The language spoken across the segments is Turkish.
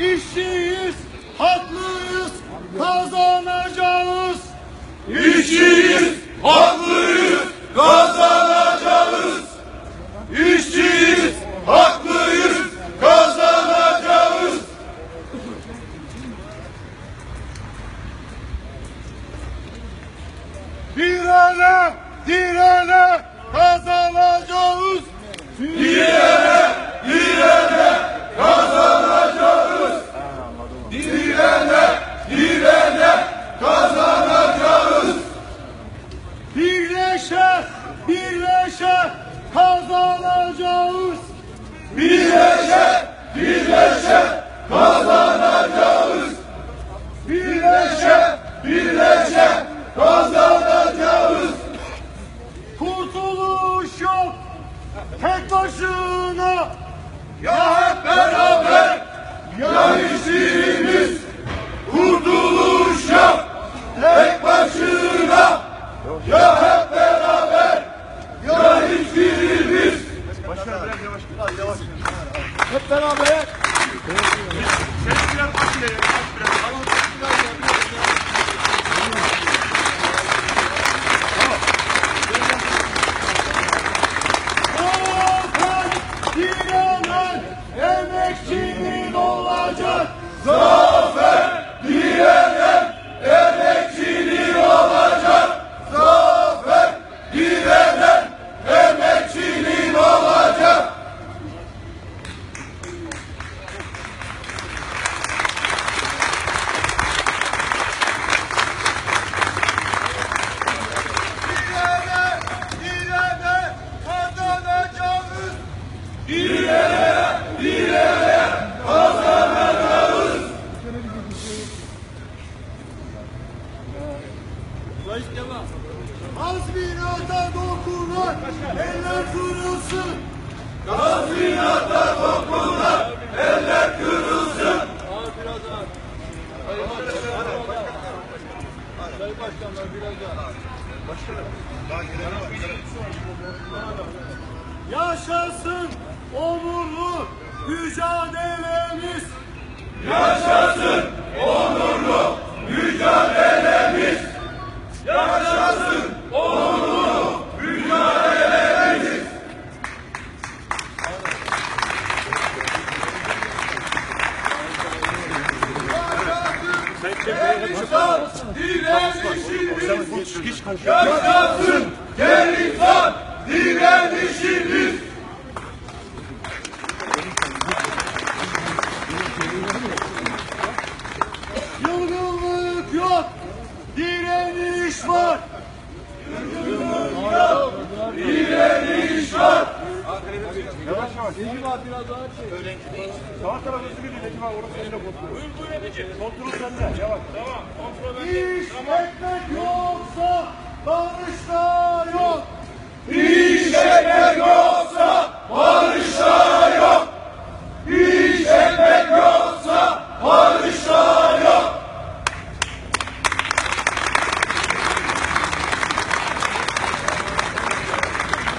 işçiyiz, haklıyız, kazanacağız. İşçiyiz, haklıyız, kazanacağız. İşçiyiz, haklıyız, kazanacağız. Direne, direne kazanacağız. Direne, direne, kazanacağız. Direne, direne, kazanacağız. Birleşe, birleşe kazanacağız. Birleşe, birleşe, kazanacağız. Birleşe, birleşe, kazanacağız. Kurtuluş yok tek başına. Ya hep beraber, ya hiçbirimiz kurtuluş yap. Tek başına, ya hep beraber, ya hiçbirimiz Hep beraber. Zafer direnen emekçinin olacak. zafer direnen emekçinin olacak. Zafer direnen emekçinin olacak. Direne, direne kazanacağız. Direne, direne kazanacağız. Azminata dokunan eller kırılsın. Tazminata dokunan eller kırılsın. Yaşasın onurlu mücadelemiz. Yaşasın onurlu mücadelemiz. Yaşasın onurlu mücadelemiz. Yaşasın direnişimiz. Yaşasın gerizan direnişimiz. Yılgınlık yok, direniş var. Direniş var. İş ekmek yoksa barışta yok. İş ekmek yoksa barışta yok. İş ekmek yoksa barışta yok.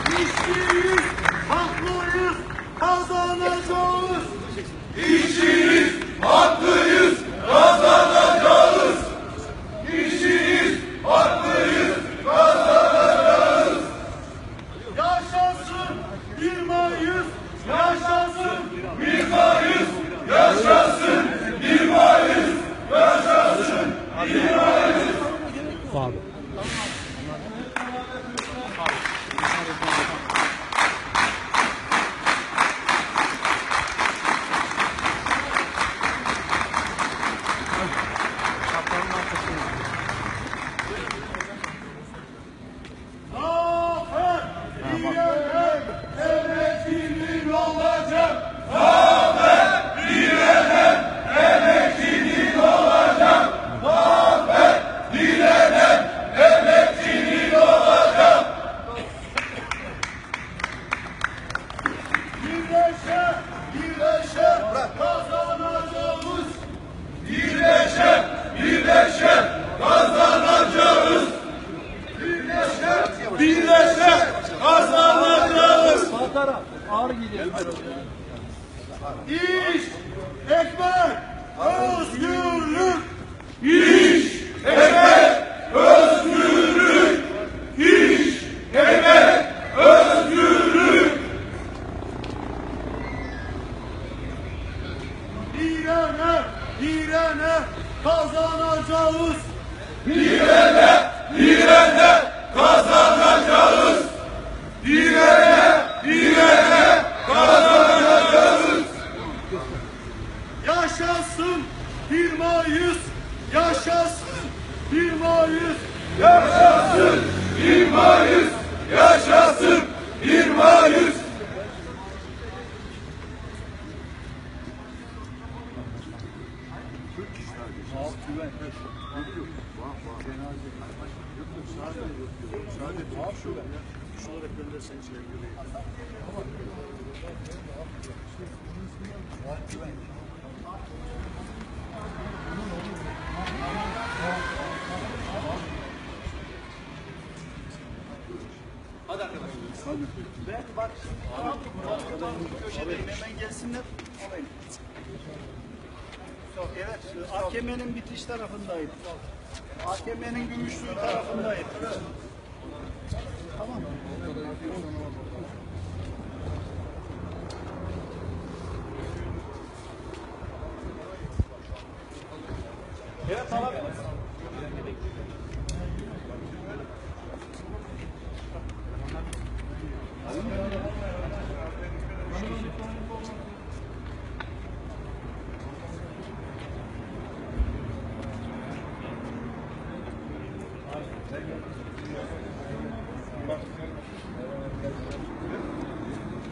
İşçiyiz, haklıyız, kazanacağız. İşçiyiz, haklıyız, kazanacağız. İşçiyiz, haklıyız, kazanacağız. Yaşasın bir Mayıs, yaşasın Bir Mayıs yaşasın, bir Mayıs yaşasın, bir Mayıs. zafer, direnen emekçinin olacak. Emekçinin olacak. Birleşe, birleşe kazanacağız. Birleşe, birleşe kazanacağız. Birleşe, Birleşe kazanacağız. İş, ekmek, özgürlük, İş, emek, özgürlük. İş, emek, özgürlük. direne, direne kazanacağız. Direne, direne kazanacağız. Direne, direne kazanacağız. Yaşasın 1 Mayıs, yaşasın 1 Mayıs. Yaşasın 1 Mayıs, yaşasın 1 Mayıs. Ben bak tamam tamam köşedeyim hemen gelsinler alayım. Evet AKM'nin bitiş tarafındayım. AKM'nin gümüşlüğü tarafındayım. Tamam. Evet alabiliriz.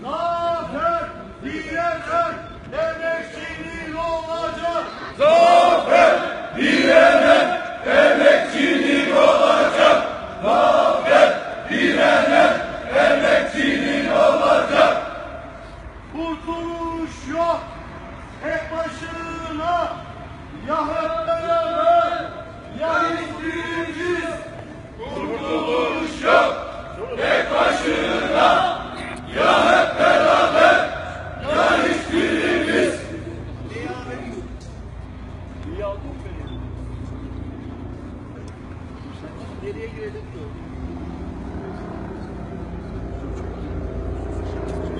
Zafer direnen emekçinin olacak. Zafer direnen emekçinin olacak. Zafer direnen emekçinin olacak. Kurtuluş yok tek başına. Ya hep beraber ya hiçbirimiz. Kurtuluş yok tek başına. Ya hep beraber ya hiçbirimiz. İyi aldın beni. Geriye girelim diyor.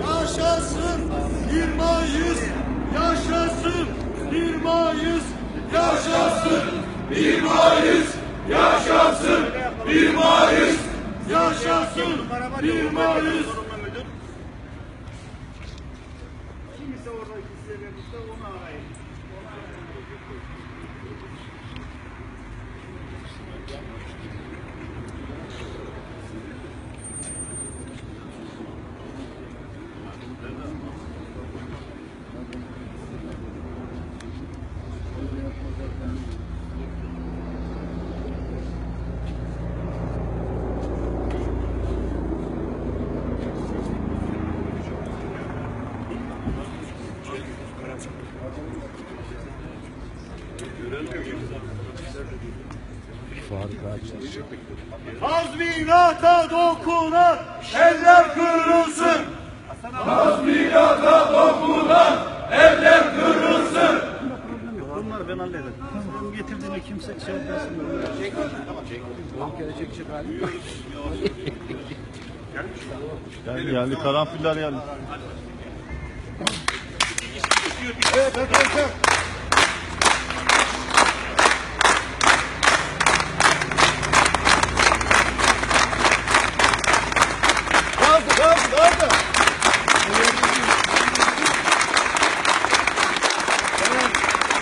Yaşasın 1 Mayıs, yaşasın 1 Mayıs, yaşasın 1 Mayıs yaşasın 1 Mayıs. yaşasın 1 Mayıs. Kimse orada size verirse onu arayın. Tazminata dokunan eller kırılsın. Tazminata dokunan eller kırılsın. Bunları ben hallederim. Bunun getirdiğini kimse şey etmesin. Geldi geldi karanfiller geldi. Evet arkadaşlar. Kaldı, kaldı, kaldı.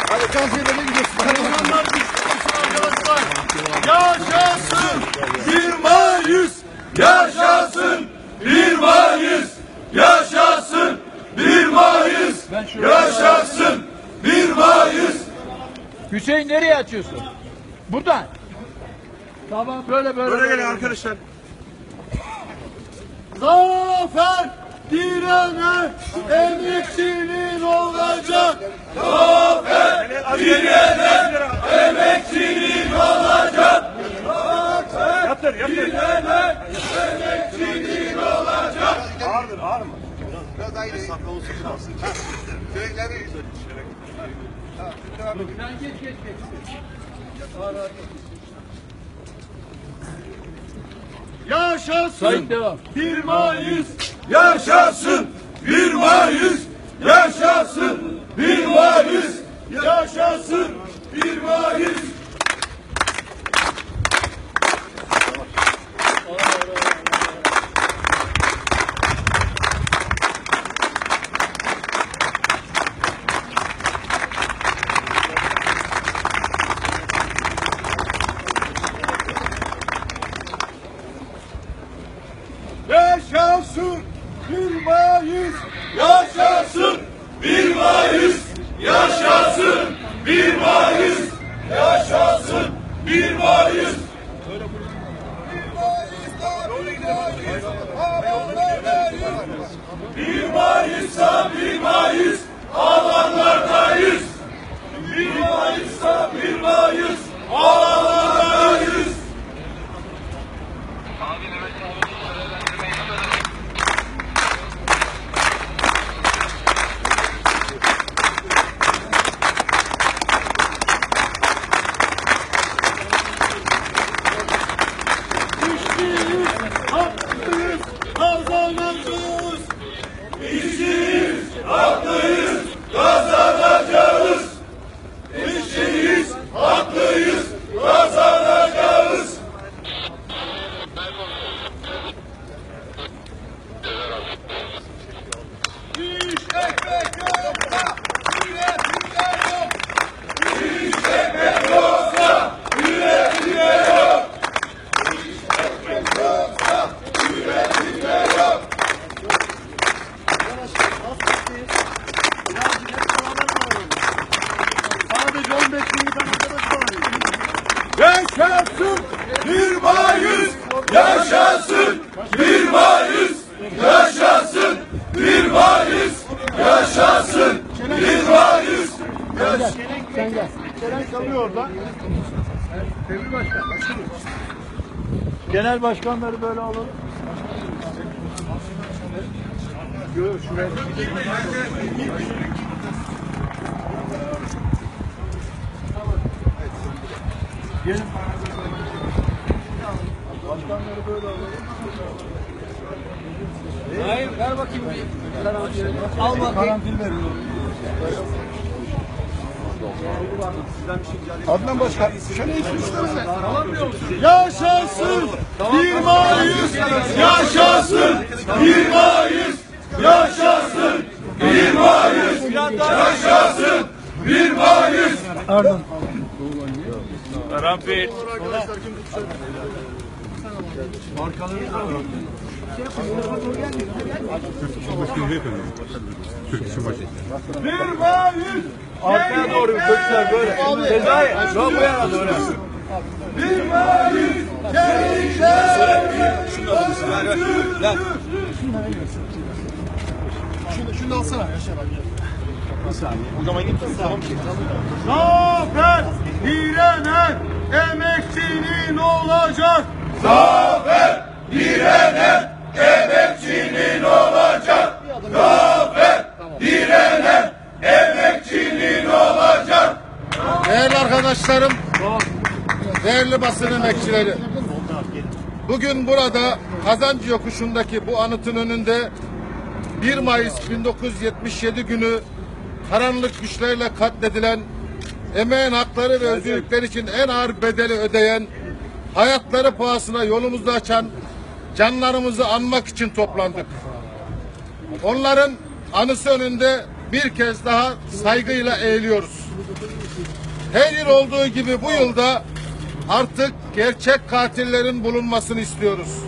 Hadi kansiyerine gidiyorsun. Kahramanlar güçlüsün arkadaşlar. Yaşasın 1 Mayıs. Yaşasın 1 Mayıs. Yaşasın 1 Mayıs. Yaşasın 1 Mayıs. Hüseyin nereye açıyorsun? Buradan. Böyle böyle. böyle. arkadaşlar. Zafer direne emekçinin olacak. Zafer direnen emekçinin olacak. Yatır. Direnen emekçinin olacak. Ağırdır ağır mı? Sen geç geç geç. Yaşasın Sayın devam. 1 Mayıs. Yaşasın 1 Mayıs. Yaşasın 1 Mayıs. Yaşasın 1 Mayıs. Yaşasın 1 Mayıs. Yaşasın 1 Mayıs. Yaşasın 1 Mayıs. Yaşasın 1 Mayıs. Bir Mayıs'ta bir Mayıs alanlardayız. Bir Mayıs'ta bir Mayıs alanlardayız. İşçiyiz, haklıyız, kazanacağız. İşçiyiz, haklıyız, kazanacağız. İşçiyiz, haklıyız, kazanacağız. İş ekmek yoksa üretimde yok. Sadece 15 bin tane arkadaş var. Yaşasın bir Mayıs, yaşasın bir Mayıs, yaşasın bir Mayıs, yaşasın bir Mayıs. Genel başkanları böyle alalım. Hayır ver bakayım bir. Al bakayım. Karanfil verin. Adnan Başkan, şöyle Yaşasın 1 Mayıs, Yaşasın bir Mayıs, yaşasın bir Mayıs, yaşasın bir Mayıs. Bir Mayıs. Arkaya doğru kökler böyle. Sezai. Şu bu yana doğru. Bir Mayıs. Gençler. Zafer direnen emekçinin olacak. Zafer direnen emekçinin olacak. Zafer direnen emekçinin olacak. Değerli arkadaşlarım, değerli basın emekçileri. Bugün burada Kazancı Yokuşu'ndaki bu anıtın önünde 1 Mayıs 1977 günü karanlık güçlerle katledilen, emeğin hakları ve özgürlükler için en ağır bedeli ödeyen, hayatları pahasına yolumuzu açan canlarımızı anmak için toplandık. Onların anısı önünde bir kez daha saygıyla eğiliyoruz. Her yıl olduğu gibi bu yılda artık gerçek katillerin bulunmasını istiyoruz.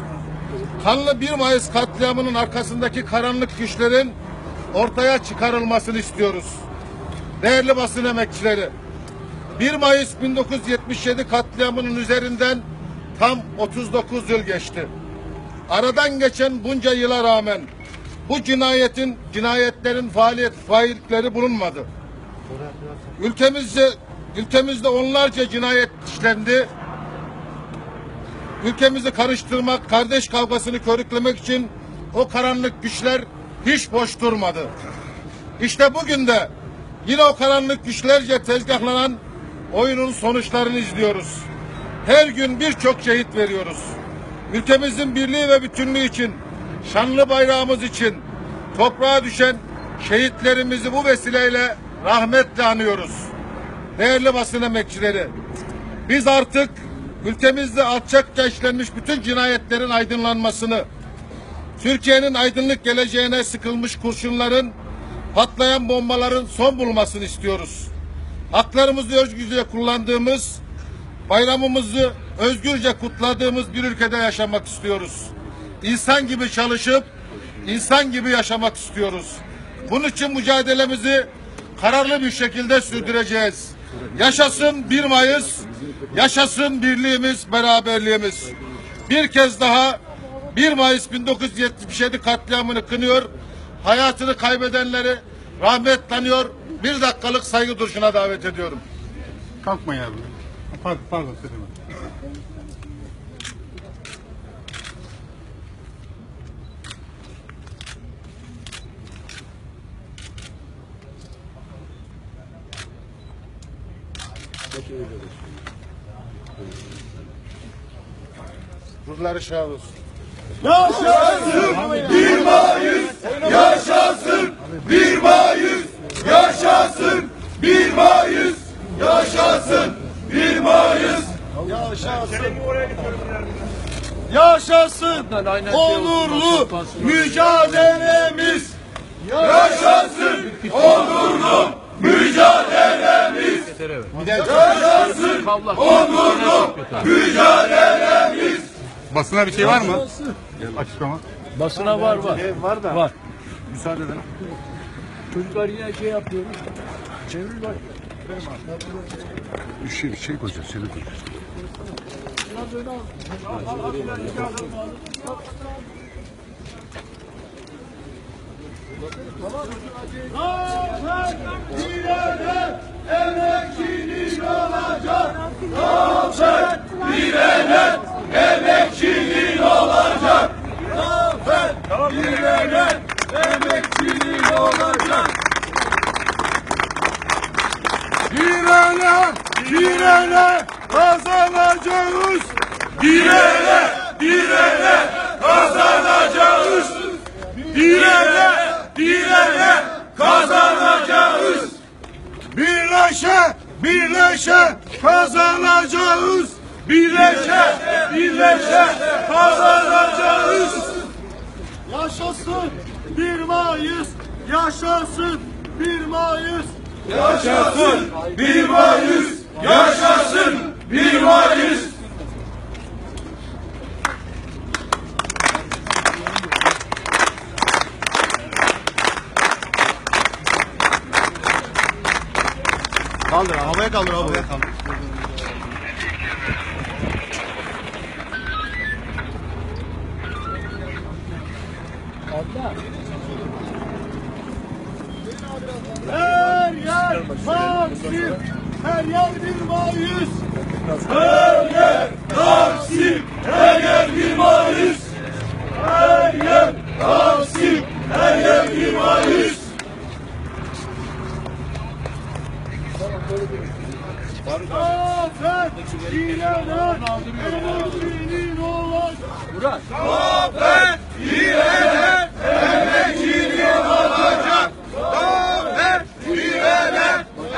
Kanlı 1 Mayıs katliamının arkasındaki karanlık güçlerin ortaya çıkarılmasını istiyoruz. Değerli basın emekçileri, 1 Mayıs 1977 katliamının üzerinden tam 39 yıl geçti. Aradan geçen bunca yıla rağmen bu cinayetin, cinayetlerin faaliyet failleri bulunmadı. Ülkemizde ülkemizde onlarca cinayet işlendi. Ülkemizi karıştırmak, kardeş kavgasını körüklemek için o karanlık güçler hiç boş durmadı. İşte bugün de Yine o karanlık güçlerce tezgahlanan oyunun sonuçlarını izliyoruz. Her gün birçok şehit veriyoruz. Ülkemizin birliği ve bütünlüğü için, şanlı bayrağımız için toprağa düşen şehitlerimizi bu vesileyle rahmetle anıyoruz. Değerli basın emekçileri, biz artık ülkemizde alçakça işlenmiş bütün cinayetlerin aydınlanmasını, Türkiye'nin aydınlık geleceğine sıkılmış kurşunların, patlayan bombaların son bulmasını istiyoruz. Haklarımızı özgürce kullandığımız, bayramımızı özgürce kutladığımız bir ülkede yaşamak istiyoruz. İnsan gibi çalışıp, insan gibi yaşamak istiyoruz. Bunun için mücadelemizi kararlı bir şekilde sürdüreceğiz. Yaşasın 1 Mayıs, yaşasın birliğimiz, beraberliğimiz. Bir kez daha 1 Mayıs 1977 katliamını kınıyor, hayatını kaybedenleri anıyor, bir dakikalık saygı duruşuna davet ediyorum. Kalkmayın abi. Pardon, pardon. Ruhları şad olsun. Yaşasın 1 Mayıs! Yaşasın 1 Mayıs! Yaşasın 1 Mayıs! Yaşasın 1 Mayıs! Yaşasın onurlu mücadelemiz! Yaşasın onurlu mücadelemiz! Yaşasın onurlu mücadelemiz! Basına bir şey var mı? Açıklama. Basına var var. Var da. Var. Müsaade edin. Çocuklar yine şey yapıyoruz. Çevir bak. Bir şey, bir şey koyacağız. Şey koyacağız. Direnen emekçinin olacak. Zafer direnen emekçinin olacak. Zafer direnen emekçinin olacak. Direnen, direnen kazanacağız. Direnen, direnen kazanacağız. Direnen, direnen kazanacağız. Birleşe, birleşe kazanacağız. Birleşe, birleşe kazanacağız. Yaşasın 1 Mayıs, yaşasın 1 Mayıs. Yaşasın 1 Mayıs, yaşasın 1 Mayıs. Kaldır, havaya kaldır. Havaya kaldır. Her yer Taksim, her yer 1 Mayıs. Her yer Taksim, her yer 1 Mayıs. Her yer Taksim, her yer 1 Mayıs. Zafer direnen emekçinin olacak. Zafer direnen emekçinin olacak. Zafer direnen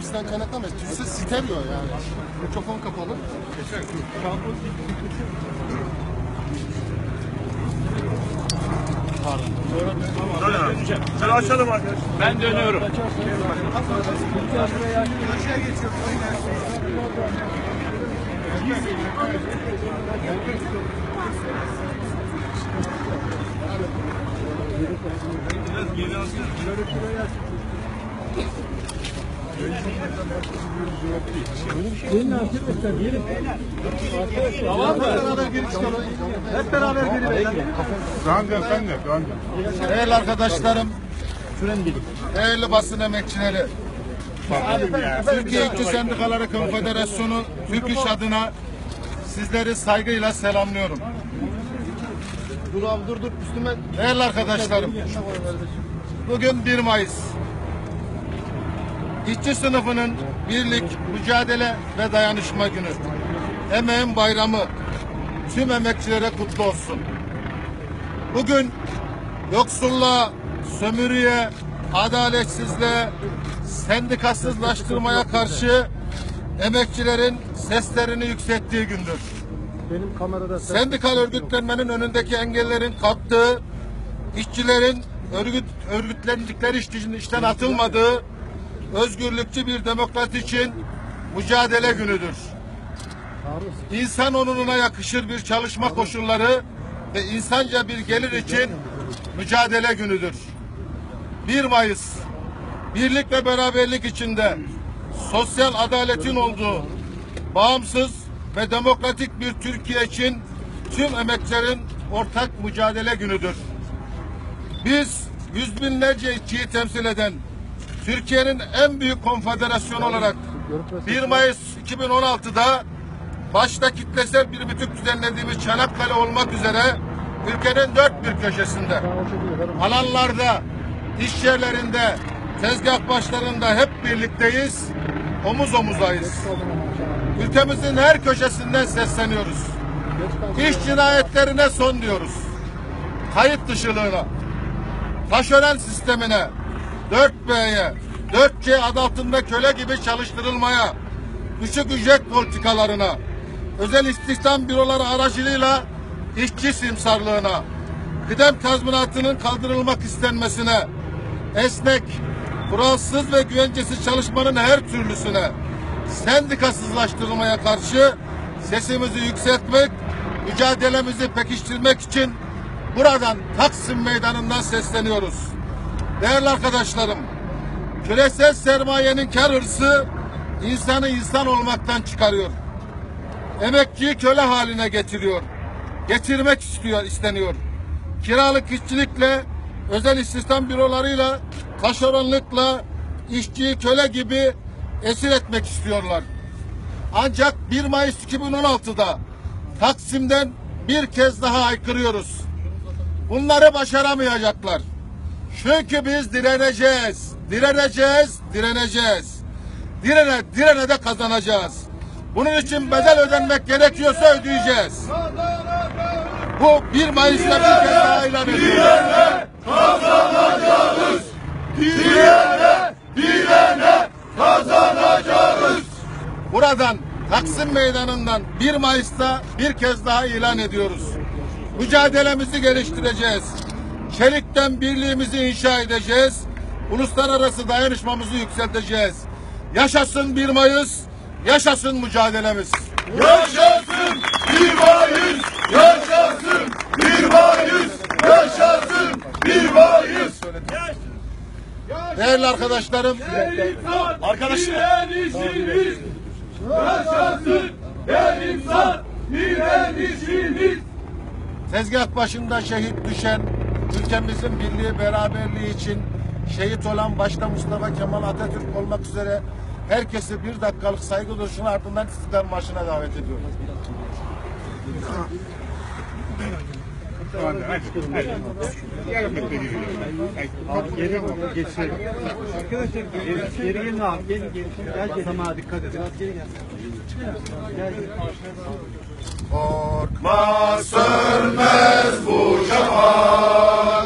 bizden kaynaklanmıyor. Kimse sitemiyor yani. Mikrofon kapalı. Ben dönüyorum. Hep beraber geri. Doğancan sen de. Değerli arkadaşlarım, değerli basın emekçileri, Türkiye İşçi Sendikaları Konfederasyonu Türk İş adına sizleri saygıyla selamlıyorum. Dur abi dur dur üstüme. Değerli arkadaşlarım, bugün 1 Mayıs. İşçi sınıfının birlik, mücadele ve dayanışma günü. Emeğin bayramı. Tüm emekçilere kutlu olsun. Bugün yoksulluğa, sömürüye, adaletsizliğe, sendikasızlaştırmaya karşı emekçilerin seslerini yükselttiği gündür. Benim kamerada Sendikal örgütlenmenin önündeki engellerin kalktığı, işçilerin örgüt, örgütlendikleri işten atılmadığı, özgürlükçü bir demokrat için mücadele günüdür. İnsan onuruna yakışır bir çalışma koşulları ve insanca bir gelir için mücadele günüdür. 1 Mayıs birlik ve beraberlik içinde sosyal adaletin olduğu bağımsız ve demokratik bir Türkiye için tüm emekçilerin ortak mücadele günüdür. Biz yüz binlerce işçiyi temsil eden Türkiye'nin en büyük konfederasyonu olarak 1 Mayıs 2016'da başta kitlesel bir bütük düzenlediğimiz Çanakkale olmak üzere ülkenin dört bir köşesinde alanlarda, iş yerlerinde, tezgah başlarında hep birlikteyiz, omuz omuzayız. Ülkemizin her köşesinden sesleniyoruz. İş cinayetlerine son diyoruz. Kayıt dışılığına, taşören sistemine, 4B'ye, 4C adı altında köle gibi çalıştırılmaya, düşük ücret politikalarına, özel istihdam büroları aracılığıyla işçi simsarlığına, kıdem tazminatının kaldırılmak istenmesine, esnek, kuralsız ve güvencesiz çalışmanın her türlüsüne, sendikasızlaştırılmaya karşı sesimizi yükseltmek, mücadelemizi pekiştirmek için buradan Taksim Meydanı'ndan sesleniyoruz. Değerli arkadaşlarım, küresel sermayenin kar hırsı insanı insan olmaktan çıkarıyor. Emekçiyi köle haline getiriyor. Getirmek istiyor, isteniyor. Kiralık işçilikle, özel istihdam bürolarıyla, taşeronlukla işçiyi köle gibi esir etmek istiyorlar. Ancak 1 Mayıs 2016'da Taksim'den bir kez daha aykırıyoruz. Bunları başaramayacaklar. Çünkü biz direneceğiz, direneceğiz, direneceğiz. Direne, direne de kazanacağız. Bunun için bedel ödenmek gerekiyorsa ödeyeceğiz. Bu 1 Mayıs'ta bir kez daha ilan ediyoruz. Buradan Taksim Meydanı'ndan 1 Mayıs'ta bir kez daha ilan ediyoruz. Mücadelemizi geliştireceğiz. Çelikten birliğimizi inşa edeceğiz. Uluslararası dayanışmamızı yükselteceğiz. Yaşasın 1 Mayıs, yaşasın mücadelemiz. Yaşasın 1 Mayıs! Yaşasın 1 Mayıs! Yaşasın 1 Mayıs! Değerli arkadaşlarım, Arkadaşlar! Yaşasın her insan direnişimiz! tezgah başında şehit düşen, ülkemizin birliği beraberliği için şehit olan başta Mustafa Kemal Atatürk olmak üzere herkesi bir dakikalık saygı duruşunun ardından İstiklal Marşı'na davet. Geçelim. Arkadaşlar geri, gelin abi. Gelin gelin. Gel gel. Tamam dikkat edin. Gel. Sönmez bu şafak